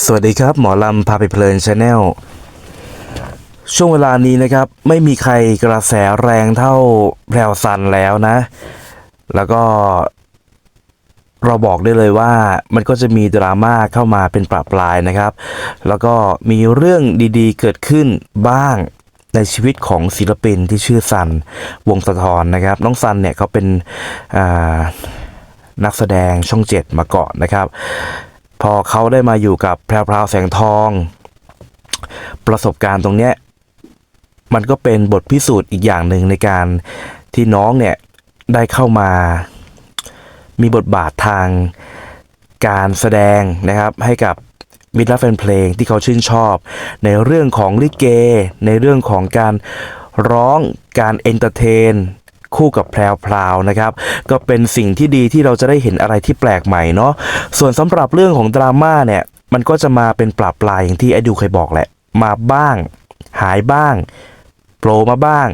สวัสดีครับหมอลำพาไปเพลินชาแนลช่วงเวลานี้นะครับ ไม่มีใครกระแสแรงเท่าแพรวซันแล้วนะ แล้วก็ เราบอกได้เลยว่ามันก็จะมีดราม่าเข้ามาเป็นปรับปลายนะครับ แล้วก็มีเรื่องดีๆ เกิดขึ้นบ้างในชีวิตของศิลปินที่ชื่อซันวงสะทอนนะครับ น้องซันเนี่ยเขาเป็นนักแสดงช่องเจ็ดมาก่อนนะครับ พอเขาได้มาอยู่กับแพรวพราวแสงทอง ประสบการณ์ตรงเนี้ยมันก็เป็นบทพิสูจน์อีกอย่างหนึ่งในการที่น้องเนี่ยได้เข้ามา มีบทบาททางการแสดงนะครับให้กับมิตรและแฟนเพลงที่เขาชื่นชอบ ในเรื่องของลิเก ในเรื่องของการร้องการเอนเตอร์เทน คู่กับแพรวพราวนะครับ ก็เป็นสิ่งที่ดีที่เราจะได้เห็นอะไรที่แปลกใหม่เนาะส่วนสำหรับเรื่องของดราม่าเนี่ยมันก็จะมาเป็นปรับปลายอย่างที่ไอ้ดูเคยบอกแหละ มาบ้าง หายบ้างโผล่มาบ้าง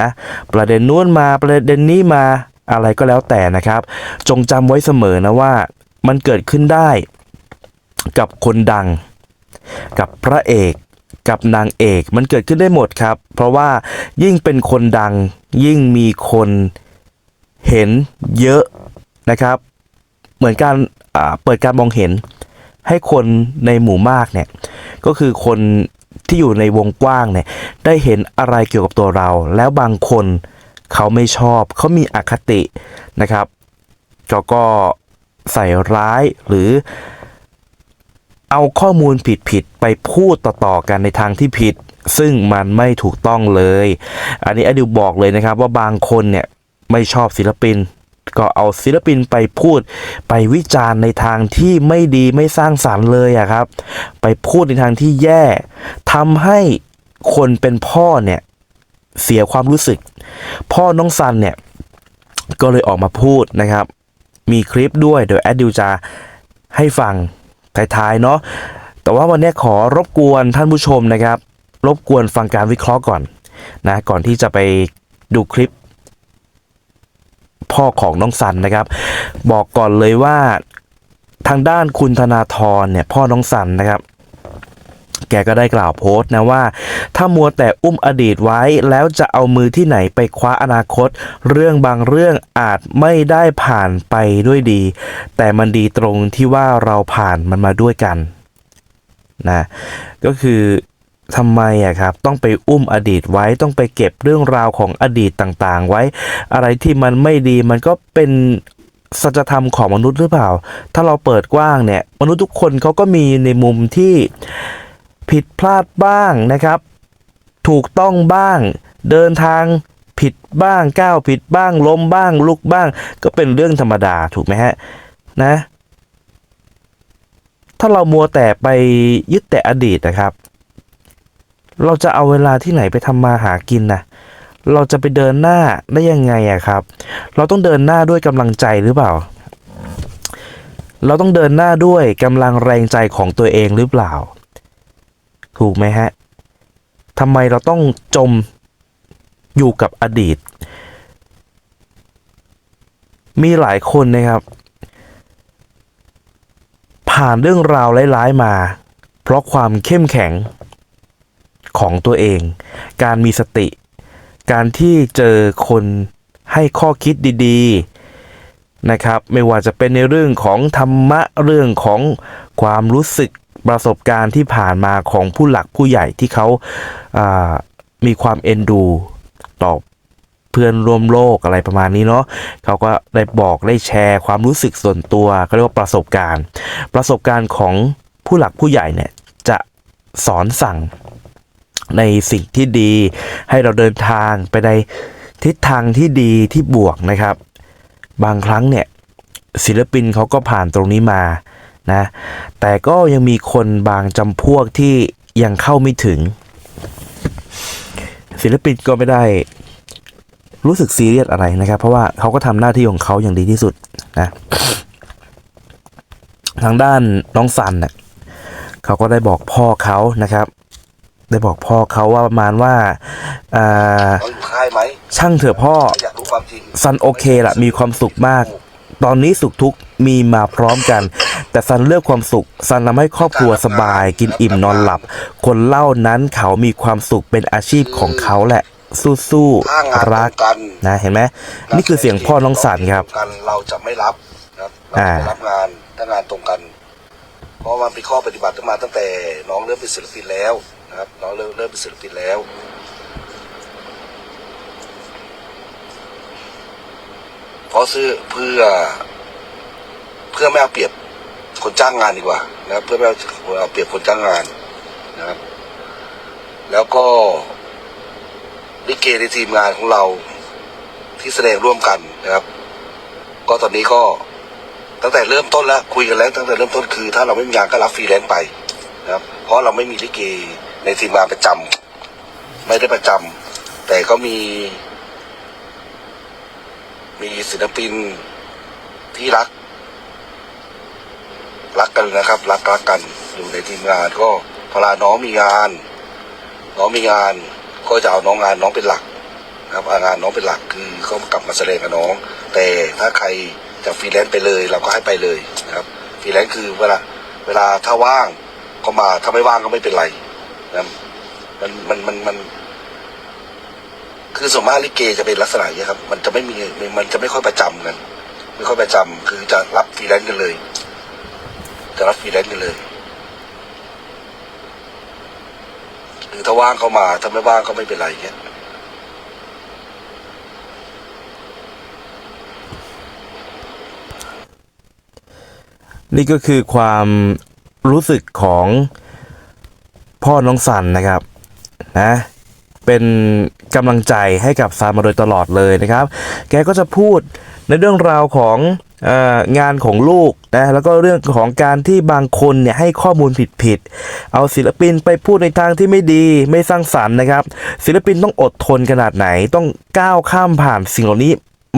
นะประเด็นนู้นมาประเด็นนี้มาอะไรก็แล้วแต่นะครับ จงจำไว้เสมอนะว่ามันเกิดขึ้นได้กับคนดัง กับพระเอก กับนางเอก มันเกิดขึ้นได้หมดครับ เพราะว่ายิ่งเป็นคนดัง ยิ่งมีคนเห็นเยอะนะครับ เหมือนการเปิดการมองเห็นให้คนในหมู่มากเนี่ยก็คือคนที่อยู่ในวงกว้างเนี่ยได้เห็นอะไรเกี่ยวกับตัวเรา แล้วบางคนเขาไม่ชอบ เขามีอคตินะครับเขาก็ใส่ร้ายหรือ เอาข้อมูลผิดๆไปพูดต่อๆกันในทางที่ผิด ซึ่งมันไม่ถูกต้องเลย อันนี้อดิวบอกเลยนะครับว่าบางคนเนี่ยไม่ชอบศิลปิน ก็เอาศิลปินไปพูด ไปวิจารณ์ในทางที่ไม่ดีไม่สร้างสรรค์เลยอะครับ ไปพูดในทางที่แย่ทำให้คนเป็นพ่อเนี่ยเสียความรู้สึก พ่อน้องซันเนี่ยก็เลยออกมาพูดนะครับ มีคลิปด้วยเดี๋ยวแอดดิวจะให้ฟัง ท้ายๆเนาะแต่ว่าวันนี้ขอรบกวนท่านผู้ชมนะครับ รบกวนฟังการวิเคราะห์ก่อนนะก่อนที่จะไปดูคลิป พ่อของน้องซันนะครับ บอกก่อนเลยว่าทางด้านคุณธนาธรเนี่ยพ่อน้องซันนะครับ แกก็ได้กล่าวโพสต์นะว่า ถ้ามัวแต่อุ้มอดีตไว้แล้วจะเอามือที่ไหนไปคว้าอนาคต เรื่องบางเรื่องอาจไม่ได้ผ่านไปด้วยดี แต่มันดีตรงที่ว่าเราผ่านมันมาด้วยกันนะก็คือทำไมอะครับต้องไปอุ้มอดีตไว้ต้องไปเก็บเรื่องราวของอดีตต่างๆ ไว้ อะไรที่มันไม่ดีมันก็เป็นสัจธรรมของมนุษย์หรือเปล่า ถ้าเราเปิดกว้างเนี่ย มนุษย์ทุกคนเขาก็มีในมุมที่ ผิดพลาดบ้างนะครับ ถูกต้องบ้าง เดินทางผิดบ้างก้าวผิดบ้างล้มบ้างลุกบ้าง ก็เป็นเรื่องธรรมดาถูกไหมฮะนะ ถ้าเรามัวแต่ไปยึดแต่อดีตนะครับ เราจะเอาเวลาที่ไหนไปทำมาหากินนะเราจะไปเดินหน้าได้ยังไงอะครับ เราต้องเดินหน้าด้วยกำลังใจหรือเปล่า เราต้องเดินหน้าด้วยกำลังแรงใจของตัวเองหรือเปล่า ถูกไหมฮะทำไมเราต้องจมอยู่กับอดีต มีหลายคนนะครับ ผ่านเรื่องราวร้ายๆมา เพราะความเข้มแข็งของตัวเอง การมีสติ การที่เจอคนให้ข้อคิดดีๆนะครับ ไม่ว่าจะเป็นในเรื่องของธรรมะเรื่องของความรู้สึก ประสบการณ์ที่ผ่านมาของผู้หลักผู้ใหญ่ที่เขาามีความเอ็นดูต่อเพื่อนร่วมโลกอะไรประมาณนี้เนาะเขาก็ได้บอกได้แชร์ความรู้สึกส่วนตัวเขาเรียกว่าประสบการณ์ ประสบการณ์ของผู้หลักผู้ใหญ่เนี่ยจะสอนสั่งในสิ่งที่ดี ให้เราเดินทางไปในทิศทางที่ดีที่บวกนะครับ บางครั้งเนี่ยศิลปินเขาก็ผ่านตรงนี้มา นะแต่ก็ยังมีคนบางจำพวกที่ยังเข้าไม่ถึง ศิลปินก็ไม่ได้รู้สึกซีเรียสอะไรนะครับ เพราะว่าเขาก็ทำหน้าที่ของเขาอย่างดีที่สุดนะทางด้านน้องซันเนี่ยเขาก็ได้บอกพ่อเขานะครับ ได้บอกพ่อเขาว่าประมาณว่าอ่าเราอยู่ค่ายไหมช่างเถอะพ่ออยากรู้ความจริงซันโอเคละมีความสุขมาก ตอนนี้สุขทุกข์มีมาพร้อมกัน แต่ซันเลือกความสุขซันทำให้ครอบครัวสบาย กินอิ่มนอนหลับ คนเล่านั้นเขามีความสุขเป็นอาชีพของเขาแหละ สู้ถ้างานๆรักตรงกันนะเห็นไหมนี่คือเสียงพ่อน้องสันครับกันเราจะไม่รับนะครับเราอ่าจะไม่รับงานถ้างานตรงกัน เพราะมันเป็นข้อปฏิบัติมาตั้งแต่น้องเริ่มเป็นศิลปินแล้วนะครับน้องเริ่มเริ่มเป็นศิลปินแล้ว เพราะซื้อเพื่อ เพื่อไม่เอาเปรียบคนจ้างงานดีกว่านะครับเพื่อไม่เอาเอาเปรียบคนจ้างงานนะครับ แล้วก็ลิเกในทีมงานของเราที่แสดงร่วมกันนะครับ ก็ตอนนี้ก็ตั้งแต่เริ่มต้นแล้วคุยกันแล้วตั้งแต่เริ่มต้นคือ ถ้าเราไม่มีงานก็รับฟรีแลนซ์ไปนะครับ เพราะเราไม่มีลิเกในทีมงานประจำไม่ได้ประจำแต่ก็มี มีศิลปินที่รัก รักกันนะครับ รักรักกันอยู่ในทีมงานก็เวลาน้องมีงาน น้องมีงานก็จะเอาน้องงานน้องเป็นหลักครับางานน้องเป็นหลักคือเขากลับมาแสดงกับน้อง แต่ถ้าใครจะฟรีแลนซ์ไปเลย เราก็ให้ไปเลยนะครับฟรีแลนซ์คือเวลาเวลาถ้าว่างก็มาถ้าไม่ว่างก็ไม่เป็นไรนะมันมันมันมัน คือส่วนมากลิเกจะเป็นลักษณะอย่างนี้ครับ มันจะไม่มีมันจะไม่ค่อยประจำกันไม่ค่อยประจำคือจะรับฟรีแลนซ์กันเลย จะรับฟรีแลนซ์กันเลยหรือถ้าว่างเข้ามาถ้าไม่ว่างก็ไม่เป็นไรเงี้ยนี่ก็คือความรู้สึกของพ่อน้องสันนะครับนะเป็น กำลังใจให้กับซานมาโดยตลอดเลยนะครับ แกก็จะพูดในเรื่องราวขององานของลูกนะแล้วก็เรื่องของการที่บางคนเนี่ยให้ข้อมูลผิดๆเอาศิลปินไปพูดในทางที่ไม่ดีไม่สร้างสรรค์นะครับ ศิลปินต้องอดทนขนาดไหนต้องก้าวข้ามผ่านสิ่งเหล่านี้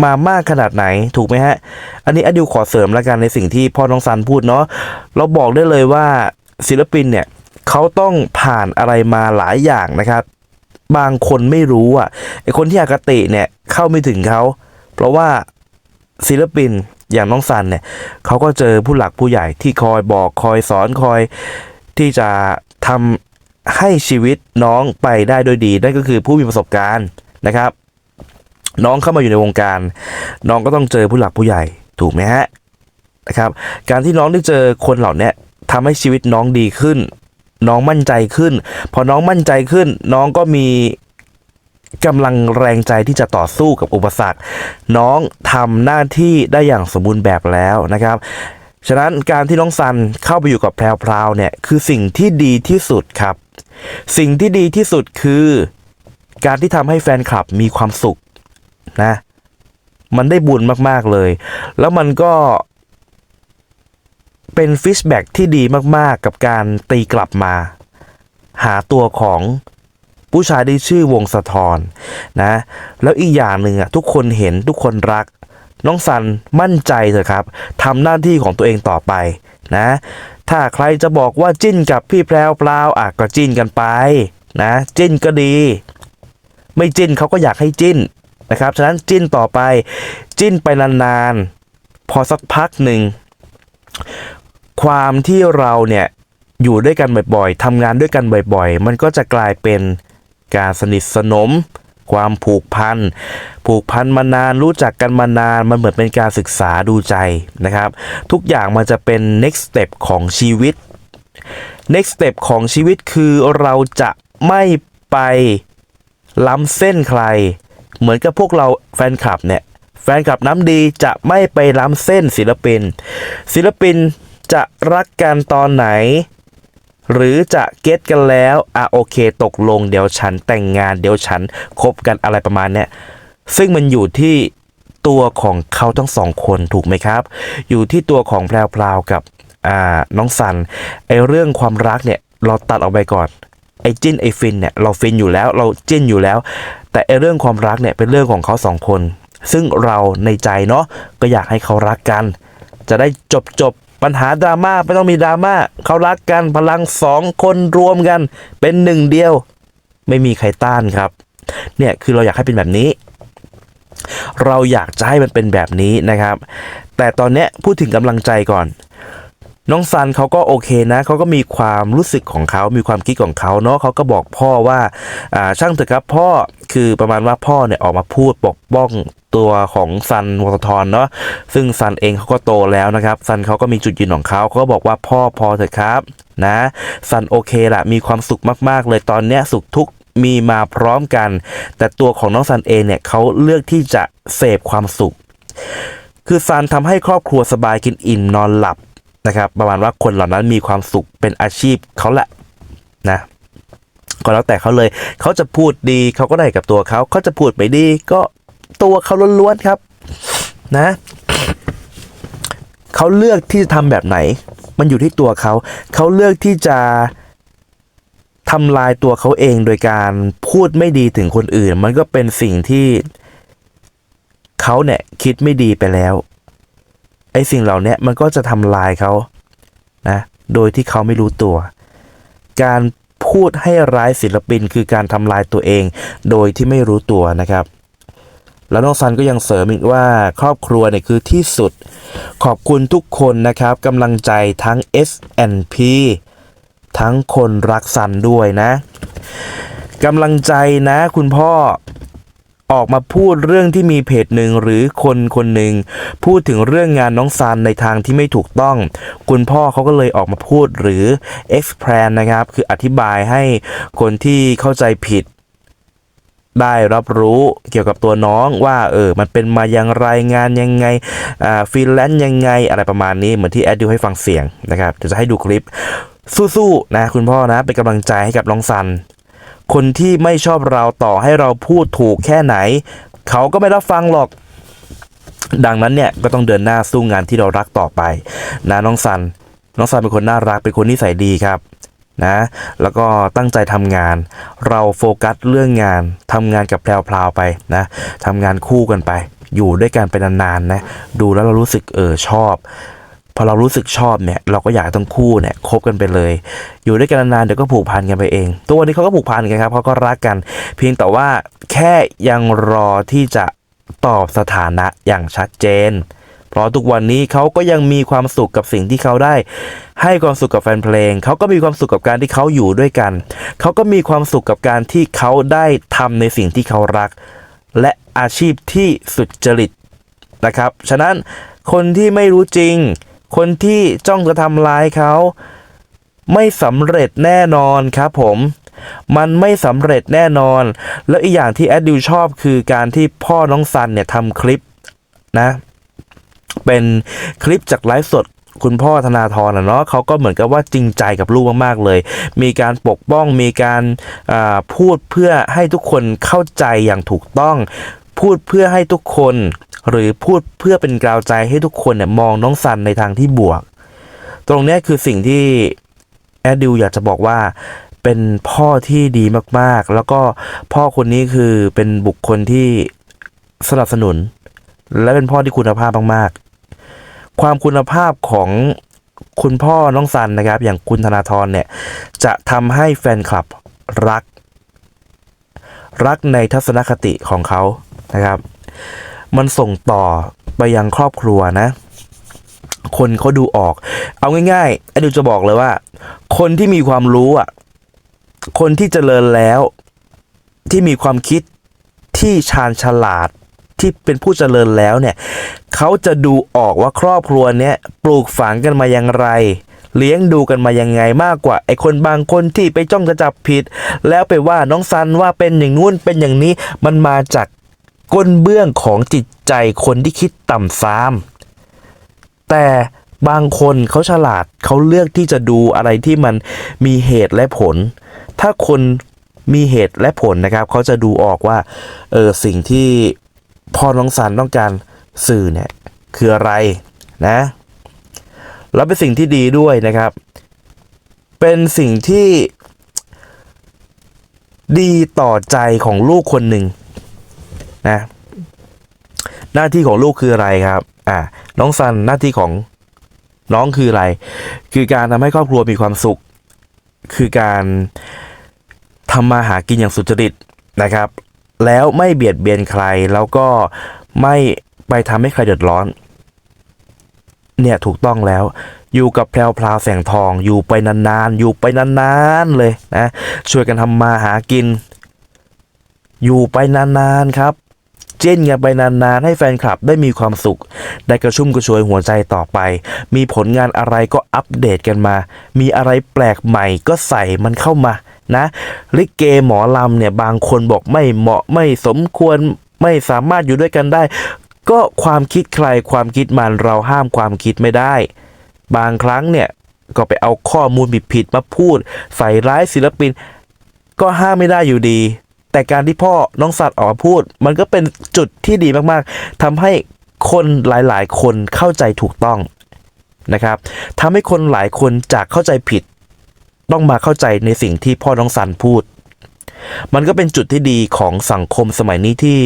มามากขนาดไหนถูกไหมฮะ อันนี้อดิวขอเสริมแล้วกันในสิ่งที่พ่อน้องซันพูดเนาะเราบอกได้เลยว่าศิลปินเนี่ยเขาต้องผ่านอะไรมาหลายอย่างนะครับ บางคนไม่รู้อะไอคนที่อคติเนี่ยเข้าไม่ถึงเขา เพราะว่าศิลปินอย่างน้องซันเนี่ยเขาก็เจอผู้หลักผู้ใหญ่ที่คอยบอกคอยสอนคอยที่จะทำให้ชีวิตน้องไปได้โดยดี นั่นก็คือผู้มีประสบการณ์นะครับ น้องเข้ามาอยู่ในวงการ น้องก็ต้องเจอผู้หลักผู้ใหญ่ถูกไหมฮะนะครับ การที่น้องได้เจอคนเหล่านี้ทำให้ชีวิตน้องดีขึ้น น้องมั่นใจขึ้น พอน้องมั่นใจขึ้น น้องก็มีกำลังแรงใจที่จะต่อสู้กับอุปสรรค น้องทำหน้าที่ได้อย่างสมบูรณ์แบบแล้วนะครับ ฉะนั้นการที่น้องซันเข้าไปอยู่กับแพรวๆเนี่ยคือสิ่งที่ดีที่สุดครับ สิ่งที่ดีที่สุดคือ การที่ทำให้แฟนคลับมีความสุขนะ มันได้บุญมากๆเลย แล้วมันก็ เป็นฟิชแบ็กที่ดีมากๆ กับการตีกลับมา หาตัวของผู้ชายที่ชื่อวงสะทอนนะ แล้วอีกอย่างหนึ่งอะทุกคนเห็นทุกคนรัก น้องซันมั่นใจเถอะครับทำหน้าที่ของตัวเองต่อไปนะ ถ้าใครจะบอกว่าจิ้นกับพี่แพรวพลาวอะก็จิ้นกันไปนะจิ้นก็ดี ไม่จิ้นเขาก็อยากให้จิ้นนะครับฉะนั้นจิ้นต่อไปจิ้นไปนานๆ พอสักพักหนึ่ง ความที่เราเนี่ยอยู่ด้วยกันบ่อยๆทำงานด้วยกันบ่อยๆ มันก็จะกลายเป็นการสนิทสนม ความผูกพัน ผูกพันมานานรู้จักกันมานาน มันเหมือนเป็นการศึกษาดูใจนะครับ ทุกอย่างมันจะเป็น next step ของชีวิต next step ของชีวิตคือเราจะไม่ไปล้ำเส้นใคร เหมือนกับพวกเราแฟนคลับเนี่ยแฟนคลับน้ำดีจะไม่ไปล้ำเส้นศิลปิน ศิลปิน จะรักกันตอนไหน หรือจะเก็ตกันแล้วอะโอเค ตกลงเดี๋ยวฉันแต่งงานเดี๋ยวฉันคบกันอะไรประมาณเนี้ยซึ่งมันอยู่ที่ตัวของเขาทั้งสองคนถูกไหมครับ อยู่ที่ตัวของแพรวๆกับอ่าน้องสันไอเรื่องความรักเนี่ยเราตัดออกไปก่อนไอจิ้นไอฟินเนี่ยเราฟินอยู่แล้วเราจิ้นอยู่แล้ว แต่ไอเรื่องความรักเนี่ยเป็นเรื่องของเขาสองคน ซึ่งเราในใจเนาะก็อยากให้เขารักกัน จะได้จบจบ ปัญหาดราม่าไม่ต้องมีดราม่าเขารักกันพลังสองคนรวมกัน เป็นหนึ่งเดียว ไม่มีใครต้านครับ เนี่ยคือเราอยากให้เป็นแบบนี้ เราอยากจะให้มันเป็นแบบนี้นะครับ แต่ตอนนี้พูดถึงกำลังใจก่อน น้องซันเขาก็โอเคนะเขาก็มีความรู้สึกของเขา มีความคิดของเขาเนาะเขาก็บอกพ่อว่าอ่าช่างเถอะครับพ่อคือประมาณว่าพ่อเนี่ยออกมาพูดปกป้องตัวของซันวอตทรเนาะซึ่งซันเองเขาก็โตแล้วนะครับซันเขาก็มีจุดยืนของเขาเขาก็บอกว่าพ่อพอเถอะครับนะซันโอเคละมีความสุขมากๆ เลยตอนเนี้ยสุขทุกมีมาพร้อมกัน แต่ตัวของน้องซันเองเนี่ยเขาเลือกที่จะเสพความสุข คือซันทำให้ครอบครัวสบายกินอิ่มนอนหลับ นะครับ ประมาณว่าคนเหล่านั้นมีความสุขเป็นอาชีพเขาแหละนะก็แล้วแต่เขาเลย เขาจะพูดดีเขาก็ได้กับตัวเขา เขาจะพูดไม่ดีก็ตัวเขาล้วนๆครับ นะ เขาเลือกที่จะทำแบบไหน มันอยู่ที่ตัวเขา เขาเลือกที่จะทำลายตัวเขาเองโดยการพูดไม่ดีถึงคนอื่น มันก็เป็นสิ่งที่เขาเนี่ยคิดไม่ดีไปแล้ว ไอ้สิ่งเหล่านี้มันก็จะทำลายเขานะโดยที่เขาไม่รู้ตัว การพูดให้ร้ายศิลปินคือการทำลายตัวเอง โดยที่ไม่รู้ตัวนะครับแล้วน้องซันก็ยังเสริมอีกว่าครอบครัวเนี่ยคือที่สุด ขอบคุณทุกคนนะครับกำลังใจทั้ง S&P ทั้งคนรักซันด้วยนะกำลังใจนะคุณพ่อ ออกมาพูดเรื่องที่มีเพจหนึ่งหรือคนคนหนึ่งพูดถึงเรื่องงานน้องซันในทางที่ไม่ถูกต้อง คุณพ่อเขาก็เลยออกมาพูดหรือ explain นะครับ คืออธิบายให้คนที่เข้าใจผิดได้รับรู้เกี่ยวกับตัวน้องว่าเออมันเป็นมาอย่างไรงานยังไงอ่าฟรีแลนซ์ยังไงอะไรประมาณนี้ เหมือนที่แอดดิวให้ฟังเสียงนะครับเดี๋ยวจะให้ดูคลิปสู้ๆนะคุณพ่อนะเป็นกำลังใจให้กับน้องซัน คนที่ไม่ชอบเราต่อให้เราพูดถูกแค่ไหน เขาก็ไม่รับฟังหรอก ดังนั้นเนี่ยก็ต้องเดินหน้าสู้งานที่เรารักต่อไปนะน้องซัน น้องซันเป็นคนน่ารักเป็นคนนิสัยดีครับนะแล้วก็ตั้งใจทำงาน เราโฟกัสเรื่องงานทำงานกับแพรวๆไปนะทำงานคู่กันไป อยู่ด้วยกันไปนานๆนะดูแล้วเรารู้สึกเออชอบ พอเรารู้สึกชอบเนี่ยเราก็อยากทั้งคู่เนี่ยคบกันไปเลย อยู่ด้วยกันนานๆเดี๋ยวก็ผูกพันกันไปเองตัววันนี้เขาก็ผูกพันกันครับเขาก็รักกัน เพียงแต่ว่าแค่ยังรอที่จะตอบสถานะอย่างชัดเจน เพราะทุกวันนี้เขาก็ยังมีความสุขกับสิ่งที่เขาได้ ให้ความสุขกับแฟนเพลง เขาก็มีความสุขกับการที่เขาอยู่ด้วยกัน เขาก็มีความสุขกับการที่เขาได้ทำในสิ่งที่เขารัก และอาชีพที่สุดจริตนะครับ ฉะนั้นคนที่ไม่รู้จริง คนที่จ้องจะทำร้ายเขา ไม่สำเร็จแน่นอนครับผมมันไม่สำเร็จแน่นอน แล้วอีกอย่างที่แอดดิวชอบคือการที่พ่อน้องซันเนี่ยทำคลิปนะ เป็นคลิปจากไลฟ์สดคุณพ่อธนาธรนะเนาะเขาก็เหมือนกับว่าจริงใจกับลูกมากๆเลย มีการปกป้องมีการาพูดเพื่อให้ทุกคนเข้าใจอย่างถูกต้อง พูดเพื่อให้ทุกคน หรือพูดเพื่อเป็นกาวใจให้ทุกคนเนี่ยมองน้องซันในทางที่บวก ตรงนี้คือสิ่งที่แอดดิวอยากจะบอกว่าเป็นพ่อที่ดีมากๆ แล้วก็พ่อคนนี้คือเป็นบุคคลที่สนับสนุน และเป็นพ่อที่คุณภาพมากๆ ความคุณภาพของคุณพ่อน้องซันนะครับ อย่างคุณธนาธรเนี่ย จะทำให้แฟนคลับรัก รักในทัศนคติของเขา นะครับ มันส่งต่อไปยังครอบครัวนะ คนเขาดูออก เอาง่ายๆไอ้ดูจะบอกเลยว่า คนที่มีความรู้อะ คนที่เจริญแล้ว ที่มีความคิดที่ชาญฉลาดที่เป็นผู้เจริญแล้วเนี่ยเขาจะดูออกว่าครอบครัวเนี้ยปลูกฝังกันมาอย่างไร เลี้ยงดูกันมายังไงมากกว่าไอ้คนบางคนที่ไปจ้องจะจับผิด แล้วไปว่าน้องซันว่าเป็นอย่างนู้นเป็นอย่างนี้มันมาจาก ก้นเบื้องของจิตใจคนที่คิดต่ำซาม แต่บางคนเขาฉลาดเขาเลือกที่จะดูอะไรที่มันมีเหตุและผล ถ้าคนมีเหตุและผลนะครับ เขาจะดูออกว่าเออสิ่งที่พ่อน้องซันต้องการสื่อเนี่ยคืออะไรนะแล้วเป็นสิ่งที่ดีด้วยนะครับ เป็นสิ่งที่ดีต่อใจของลูกคนหนึ่ง นะหน้าที่ของลูกคืออะไรครับ อ่า น้องซันหน้าที่ของน้องคืออะไร คือการทำให้ครอบครัวมีความสุข คือการทำมาหากินอย่างสุจริตนะครับ แล้วไม่เบียดเบียนใคร แล้วก็ไม่ไปทำให้ใครเดือดร้อน เนี่ยถูกต้องแล้ว อยู่กับแพรวพราวแสงทอง อยู่ไปนานๆ อยู่ไปนานๆเลยนะ ช่วยกันทำมาหากิน อยู่ไปนานๆครับ จนกันไปนานๆ ให้แฟนคลับได้มีความสุข ได้กระชุ่มกระชวยหัวใจต่อไป มีผลงานอะไรก็อัปเดตกันมา มีอะไรแปลกใหม่ก็ใส่มันเข้ามานะลิเกหมอลำเนี่ยบางคนบอกไม่เหมาะไม่สมควรไม่สามารถอยู่ด้วยกันได้ ก็ความคิดใครความคิดมันเราห้ามความคิดไม่ได้ บางครั้งเนี่ยก็ไปเอาข้อมูลผิดๆมาพูด ใส่ร้ายศิลปิน ก็ห้ามไม่ได้อยู่ดี แต่การที่พ่อน้องสัตว์ออกมาพูด มันก็เป็นจุดที่ดีมากๆทำให้คนหลายๆ คนเข้าใจถูกต้องนะครับทำให้คนหลายคนจากเข้าใจผิด ต้องมาเข้าใจในสิ่งที่พ่อน้องสันพูด มันก็เป็นจุดที่ดีของสังคมสมัยนี้ที่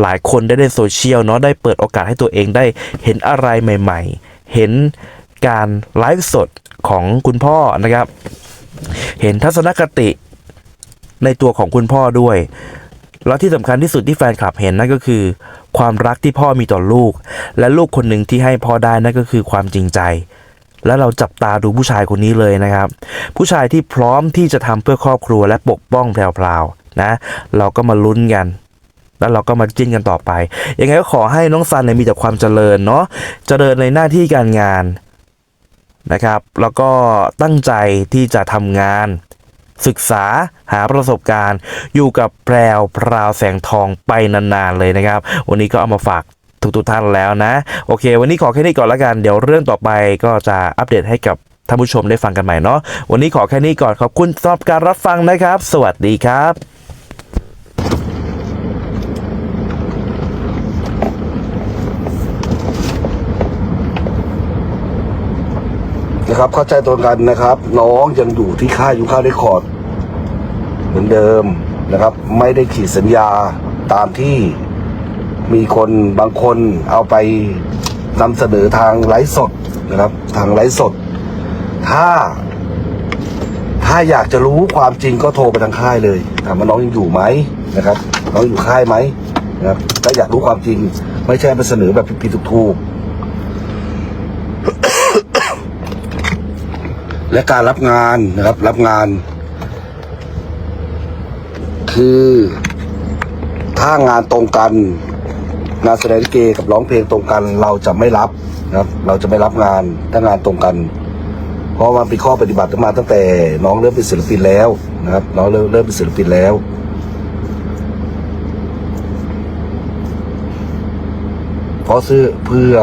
หลายคนได้เล่นโซเชียลเนาะได้เปิดโอกาสให้ตัวเองได้เห็นอะไรใหม่ ๆ เห็นการไลฟ์สดของคุณพ่อนะครับ เห็นทัศนคติ ในตัวของคุณพ่อด้วย แล้วที่สำคัญที่สุดที่แฟนคลับเห็นนั่นก็คือ ความรักที่พ่อมีต่อลูก และลูกคนหนึ่งที่ให้พ่อได้นั่นก็คือความจริงใจ และเราจับตาดูผู้ชายคนนี้เลยนะครับ ผู้ชายที่พร้อมที่จะทำเพื่อครอบครัวและปกป้องแพรวๆนะ เราก็มาลุ้นกันแล้วเราก็มาจิ้นกันต่อไป ยังไงก็ขอให้น้องซันเนี่ยมีแต่ความเจริญเนาะ เจริญในหน้าที่การงานนะครับ แล้วก็ตั้งใจที่จะทำงาน ศึกษาหาประสบการณ์ อยู่กับแพรวพราวแสงทองไปนานๆเลยนะครับ วันนี้ก็เอามาฝากทุกๆท่านแล้วนะ โอเค วันนี้ขอแค่นี้ก่อนละกันเดี๋ยวเรื่องต่อไปก็จะอัปเดตให้กับท่านผู้ชมได้ฟังกันใหม่เนาะวันนี้ขอแค่นี้ก่อนขอบคุณสำหรับการรับฟังนะครับ สวัสดีครับ นะครับ เข้าใจตรงกันนะครับ น้องยังอยู่ที่ค่ายยูค่าเรคคอร์ดเหมือนเดิมนะครับ ไม่ได้ขีดสัญญาตามที่มีคนบางคนเอาไปนำเสนอทางไลฟ์สดนะครับ ทางไลฟ์สด ถ้า ถ้าอยากจะรู้ความจริงก็โทรไปทางค่ายเลยถามว่าน้องยังอยู่ไหมนะครับ น้องอยู่ค่ายไหมนะครับถ้าอยากรู้ความจริง ไม่ใช่ไปเสนอแบบผิดๆถูกๆ และการรับงานนะครับ รับงาน คือถ้างานตรงกันงานแสดงลิเกกับร้องเพลงตรงกัน เราจะไม่รับนะครับ เราจะไม่รับงานถ้างานตรงกัน เพราะมันเป็นข้อปฏิบัติมาตั้งแต่ น้องเริ่มเป็นศิลปินแล้วนะครับ น้องเริ่มเริ่มเป็นศิลปินแล้วเพราะซื้อเพื่อ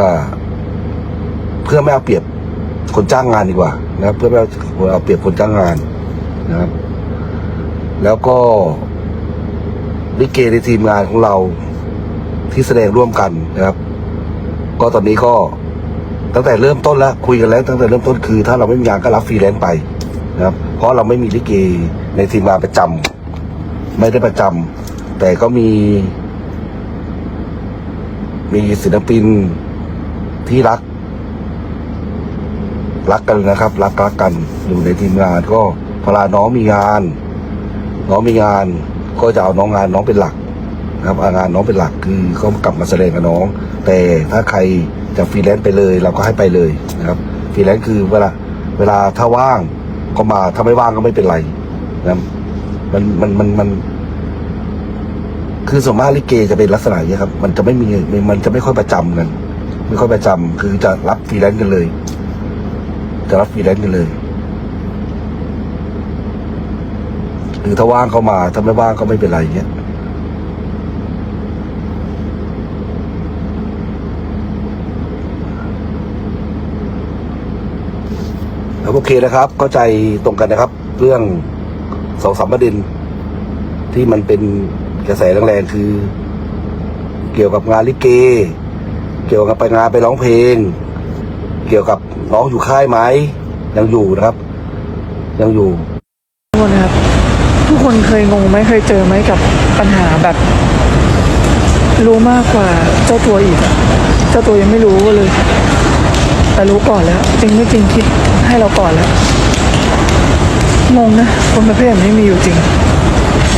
เพื่อไม่เอาเปรียบ คนจ้างงานดีกว่านะครับ เพื่อไม่เอาเอาเปรียบคนจ้างงานนะครับ แล้วก็ลิเกในทีมงานของเราที่แสดงร่วมกันนะครับ ก็ตอนนี้ก็ตั้งแต่เริ่มต้นแล้วคุยกันแล้วตั้งแต่เริ่มต้นคือ ถ้าเราไม่มีงานก็รับฟรีแลนซ์ไปนะครับ เพราะเราไม่มีลิเกในทีมงานประจำไม่ได้ประจำแต่ก็มี มีศิลปินที่รัก รักกันนะครับ รักรักกันอยู่ในทีมงานก็เวลาน้องมีงาน น้องมีงานก็จะเอาน้องงานน้องเป็นหลักนะครับางานน้องเป็นหลักคือเขากลับมาแสดงกับน้อง แต่ถ้าใครจะฟรีแลนซ์ไปเลย เราก็ให้ไปเลยนะครับฟรีแลนซ์คือเวลาเวลาถ้าว่างก็มาถ้าไม่ว่างก็ไม่เป็นไรนะมันมันมันมัน คือส่วนมากลิเกจะเป็นลักษณะอย่างนี้ครับ มันจะไม่มีมันจะไม่ค่อยประจำกันไม่ค่อยประจำคือจะรับฟรีแลนซ์กันเลย จะรับฟรีแลนซ์กันเลย หรือถ้าว่างเข้ามา ถ้าไม่ว่างก็ไม่เป็นไรเงี้ยครับโอเคนะครับ เข้าใจตรงกันนะครับ เรื่องสองสามประเด็น ที่มันเป็นกระแสแรงๆคือ เกี่ยวกับงานลิเก เกี่ยวกับไปงานไปร้องเพลง เกี่ยวกับน้องอยู่ค่ายไหมยังอยู่นะครับ ยังอยู่ทุกคนครับทุกคนเคยงงไหมเคยเจอไหมกับปัญหาแบบ รู้มากกว่าเจ้าตัวอีก เจ้าตัวยังไม่รู้เลย แต่รู้ก่อนแล้ว จริงไม่จริงคิดให้เราก่อนแล้วงงนะคนประเภทแบบนี้มีอยู่จริง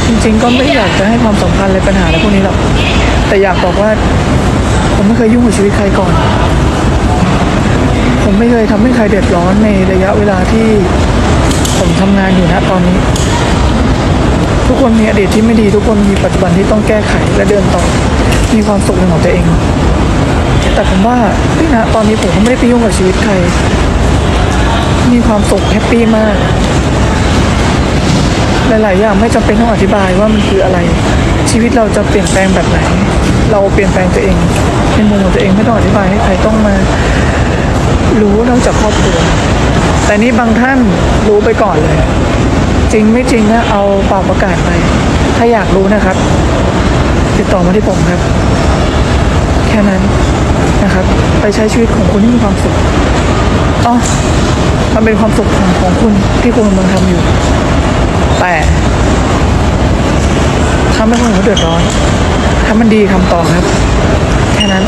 จริง ๆ ก็ไม่อยากจะให้ความสำคัญเลยปัญหาอะไรพวกนี้หรอกแต่อยากบอกว่า ผมไม่เคยยุ่งกับชีวิตใครก่อน ผมไม่เคยทำให้ใครเดือดร้อนในระยะเวลาที่ผมทำงานอยู่นะตอนนี้ ทุกคนมีอดีตที่ไม่ดี ทุกคนมีปัจจุบันที่ต้องแก้ไขและเดินต่อมีความสุขในของตัวเอง แต่ผมว่าพี่นะตอนนี้ผมก็ไม่ได้ไปยุ่งกับชีวิตใครมีความสุขแฮปปี้มาก หลายๆอย่างไม่จำเป็นต้องอธิบายว่ามันคืออะไร ชีวิตเราจะเปลี่ยนแปลงแบบไหน เราเปลี่ยนแปลงตัวเองในมุมของตัวเองไม่ต้องอธิบายให้ใครต้องมา รู้นอกจากครอบครัว แต่นี่บางท่านรู้ไปก่อนเลย จริงไม่จริงนะเอาเป่าประกาศไป ถ้าอยากรู้นะครับ ติดต่อมาที่ผมครับ แค่นั้นนะครับ ไปใช้ชีวิตของคุณที่มีความสุขอ๋อมันเป็นความสุขของของคุณที่คุณกำลังทำอยู่ แต่ทำให้คนอื่นเขาเดือดร้อนถ้ามันดีทำต่อครับ แค่นั้น